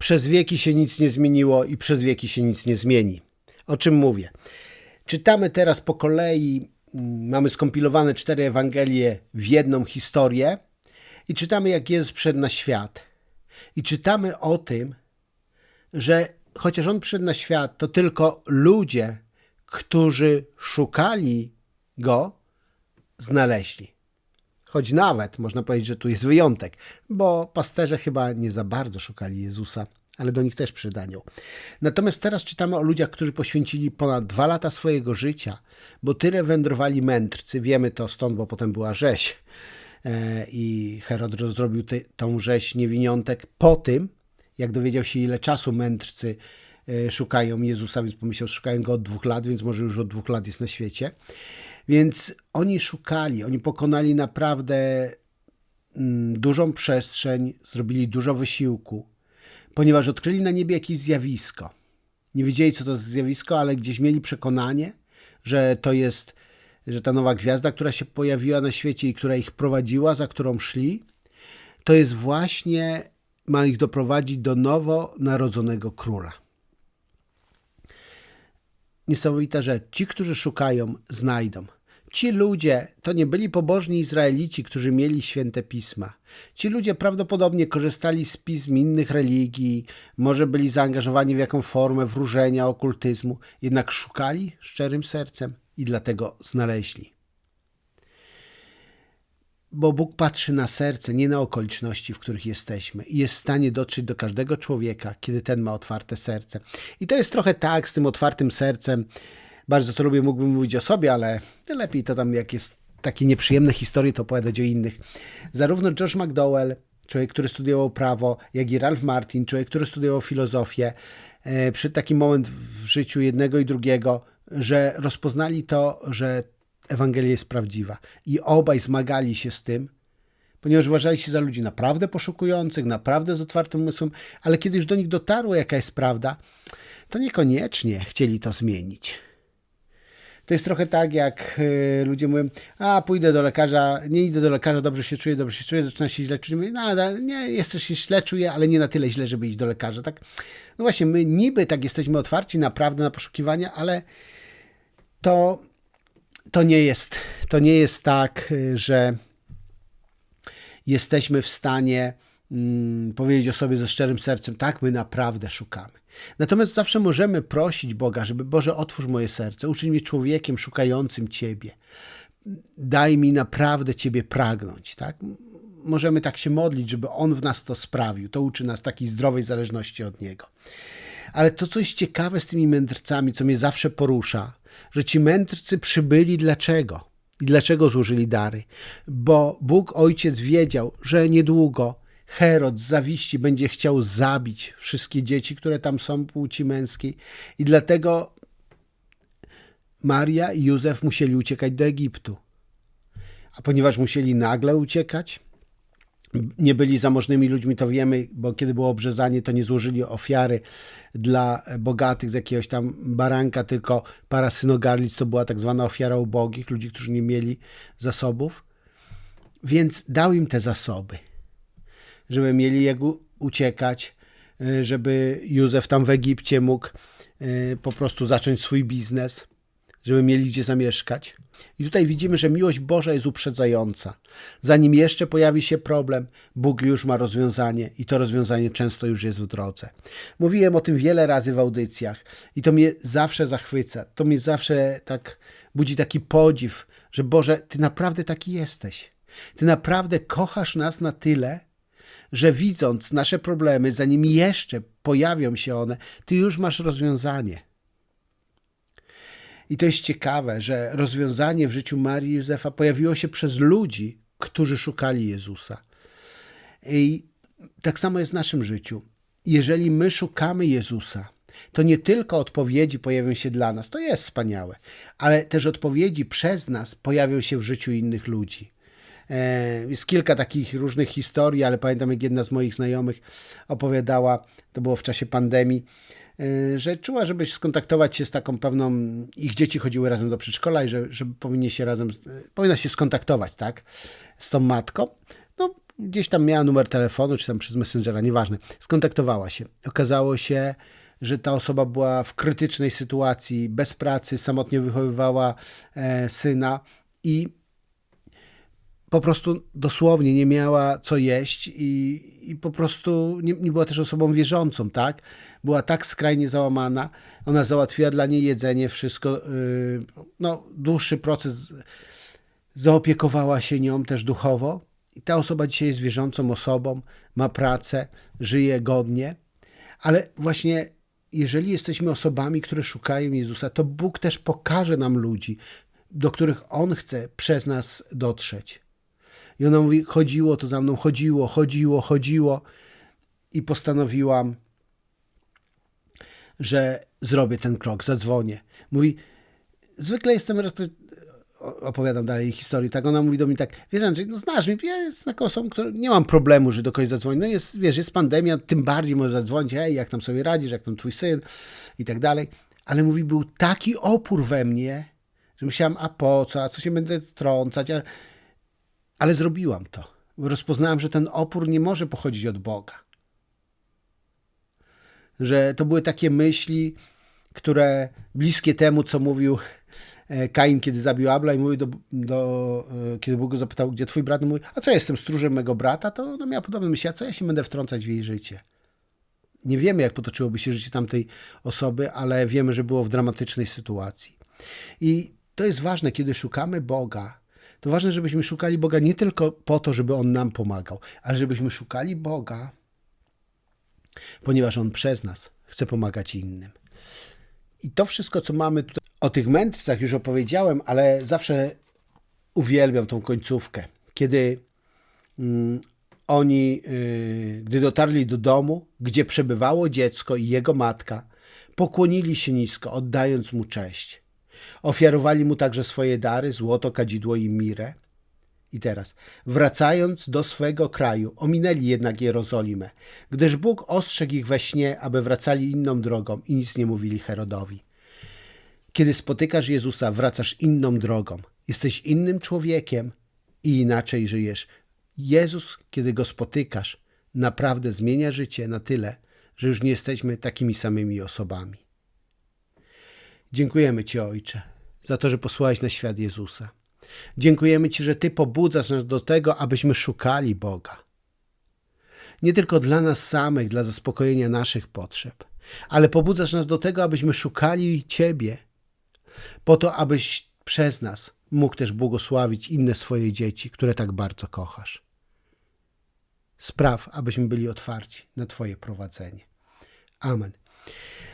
Przez wieki się nic nie zmieniło i przez wieki się nic nie zmieni. O czym mówię? Czytamy teraz po kolei, mm, mamy skompilowane cztery Ewangelie w jedną historię i czytamy, jak Jezus przyszedł na świat. I czytamy o tym, że chociaż On przyszedł na świat, to tylko ludzie, którzy szukali Go, znaleźli. Choć nawet można powiedzieć, że tu jest wyjątek, bo pasterze chyba nie za bardzo szukali Jezusa, ale do nich też przydanią. Natomiast teraz czytamy o ludziach, którzy poświęcili ponad dwa lata swojego życia, bo tyle wędrowali mędrcy. Wiemy to stąd, bo potem była rzeź e, i Herod zrobił te, tą rzeź niewiniątek po tym, jak dowiedział się, ile czasu mędrcy e, szukają Jezusa, więc pomyślał, szukają go od dwóch lat, więc może już od dwóch lat jest na świecie. Więc oni szukali, oni pokonali naprawdę mm, dużą przestrzeń, zrobili dużo wysiłku, ponieważ odkryli na niebie jakieś zjawisko. Nie wiedzieli, co to jest zjawisko, ale gdzieś mieli przekonanie, że to jest, że ta nowa gwiazda, która się pojawiła na świecie i która ich prowadziła, za którą szli, to jest właśnie, ma ich doprowadzić do nowo narodzonego króla. Niesamowita rzecz. Ci, którzy szukają, znajdą. Ci ludzie to nie byli pobożni Izraelici, którzy mieli święte pisma. Ci ludzie prawdopodobnie korzystali z pism innych religii, może byli zaangażowani w jaką formę wróżenia, okultyzmu, jednak szukali szczerym sercem i dlatego znaleźli. Bo Bóg patrzy na serce, nie na okoliczności, w których jesteśmy, i jest w stanie dotrzeć do każdego człowieka, kiedy ten ma otwarte serce. I to jest trochę tak z tym otwartym sercem bardzo to lubię, mógłbym mówić o sobie, ale lepiej to tam, jak jest takie nieprzyjemne historie, to opowiadać o innych. Zarówno Josh McDowell, człowiek, który studiował prawo, jak i Ralph Martin, człowiek, który studiował filozofię, e, przy taki moment w życiu jednego i drugiego, że rozpoznali to, że Ewangelia jest prawdziwa. I obaj zmagali się z tym, ponieważ uważali się za ludzi naprawdę poszukujących, naprawdę z otwartym umysłem, ale kiedy już do nich dotarło, jaka jest prawda, to niekoniecznie chcieli to zmienić. To jest trochę tak, jak y, ludzie mówią, a pójdę do lekarza, nie idę do lekarza, dobrze się czuję, dobrze się czuję, zaczyna się źle czuć. Mówię, no, nie, jeszcze się źle czuję, ale nie na tyle źle, żeby iść do lekarza. Tak? No właśnie, my niby tak jesteśmy otwarci naprawdę na poszukiwania, ale to, to, nie jest, to nie jest tak, y, że jesteśmy w stanie mm, powiedzieć o sobie ze szczerym sercem, tak, my naprawdę szukamy. Natomiast zawsze możemy prosić Boga, żeby Boże, otwórz moje serce, uczyń mnie człowiekiem szukającym Ciebie. Daj mi naprawdę Ciebie pragnąć. Tak? Możemy tak się modlić, żeby On w nas to sprawił. To uczy nas takiej zdrowej zależności od Niego. Ale to, co jest ciekawe z tymi mędrcami, co mnie zawsze porusza, że ci mędrcy przybyli dlaczego? I dlaczego złożyli dary? Bo Bóg Ojciec wiedział, że niedługo Herod z zawiści będzie chciał zabić wszystkie dzieci, które tam są płci męskiej i dlatego Maria i Józef musieli uciekać do Egiptu. A ponieważ musieli nagle uciekać, nie byli zamożnymi ludźmi, to wiemy, bo kiedy było obrzezanie, to nie złożyli ofiary dla bogatych z jakiegoś tam baranka, tylko para synogarlic, to była tak zwana ofiara ubogich, ludzi, którzy nie mieli zasobów. Więc dał im te zasoby żeby mieli jak uciekać, e, żeby Józef tam w Egipcie mógł e, po prostu zacząć swój biznes, żeby mieli gdzie zamieszkać. I tutaj widzimy, że miłość Boża jest uprzedzająca. Zanim jeszcze pojawi się problem, Bóg już ma rozwiązanie i to rozwiązanie często już jest w drodze. Mówiłem o tym wiele razy w audycjach i to mnie zawsze zachwyca. To mnie zawsze tak budzi taki podziw, że Boże, Ty naprawdę taki jesteś. Ty naprawdę kochasz nas na tyle, że widząc nasze problemy, zanim jeszcze pojawią się one, ty już masz rozwiązanie. I to jest ciekawe, że rozwiązanie w życiu Marii i Józefa pojawiło się przez ludzi, którzy szukali Jezusa. I tak samo jest w naszym życiu. Jeżeli my szukamy Jezusa, to nie tylko odpowiedzi pojawią się dla nas, to jest wspaniałe, ale też odpowiedzi przez nas pojawią się w życiu innych ludzi. E, jest kilka takich różnych historii, ale pamiętam, jak jedna z moich znajomych opowiadała, to było w czasie pandemii, e, że czuła, żeby skontaktować się z taką pewną, ich dzieci chodziły razem do przedszkola i że, że powinni się razem, powinna się skontaktować, tak, z tą matką. No, gdzieś tam miała numer telefonu, czy tam przez Messengera, nieważne. Skontaktowała się. Okazało się, że ta osoba była w krytycznej sytuacji, bez pracy, samotnie wychowywała e, syna i po prostu dosłownie nie miała co jeść i, i po prostu nie, nie była też osobą wierzącą, tak? Była tak skrajnie załamana. Ona załatwiła dla niej jedzenie, wszystko. Yy, no, dłuższy proces zaopiekowała się nią też duchowo. I ta osoba dzisiaj jest wierzącą osobą, ma pracę, żyje godnie, ale właśnie jeżeli jesteśmy osobami, które szukają Jezusa, to Bóg też pokaże nam ludzi, do których On chce przez nas dotrzeć. I ona mówi: Chodziło to za mną, chodziło, chodziło, chodziło. I postanowiłam, że zrobię ten krok, zadzwonię. Mówi: Zwykle jestem. Opowiadam dalej historię. Tak, ona mówi do mnie tak, wiesz Andrzej, no znasz mnie, ja jestem taką osobą, która nie mam problemu, że do kogoś zadzwoni. No jest, wiesz, jest pandemia, tym bardziej możesz zadzwonić, hej, jak tam sobie radzisz, jak tam twój syn i tak dalej. Ale mówi, był taki opór we mnie, że myślałam, a po co, a co się będę trącać, a ale zrobiłam to. Rozpoznałem, że ten opór nie może pochodzić od Boga. Że to były takie myśli, które bliskie temu, co mówił e, Kain, kiedy zabił Abla i mówi do, do e, kiedy Bóg go zapytał, gdzie twój brat, mówi, a co, jestem stróżem mego brata, to no, miał podobne myśli, a co ja się będę wtrącać w jej życie. Nie wiemy, jak potoczyłoby się życie tamtej osoby, ale wiemy, że było w dramatycznej sytuacji. I to jest ważne, kiedy szukamy Boga, to ważne, żebyśmy szukali Boga nie tylko po to, żeby On nam pomagał, ale żebyśmy szukali Boga, ponieważ On przez nas chce pomagać innym. I to wszystko, co mamy tutaj, o tych mędrcach już opowiedziałem, ale zawsze uwielbiam tą końcówkę, kiedy mm, oni, yy, gdy dotarli do domu, gdzie przebywało dziecko i jego matka, pokłonili się nisko, oddając mu cześć. Ofiarowali mu także swoje dary, złoto, kadzidło i mirę. I teraz, wracając do swego kraju, ominęli jednak Jerozolimę, gdyż Bóg ostrzegł ich we śnie, aby wracali inną drogą i nic nie mówili Herodowi. Kiedy spotykasz Jezusa, wracasz inną drogą. Jesteś innym człowiekiem i inaczej żyjesz. Jezus, kiedy go spotykasz, naprawdę zmienia życie na tyle, że już nie jesteśmy takimi samymi osobami. Dziękujemy Ci, Ojcze, za to, że posłałeś na świat Jezusa. Dziękujemy Ci, że Ty pobudzasz nas do tego, abyśmy szukali Boga. Nie tylko dla nas samych, dla zaspokojenia naszych potrzeb, ale pobudzasz nas do tego, abyśmy szukali Ciebie, po to, abyś przez nas mógł też błogosławić inne swoje dzieci, które tak bardzo kochasz. Spraw, abyśmy byli otwarci na Twoje prowadzenie. Amen.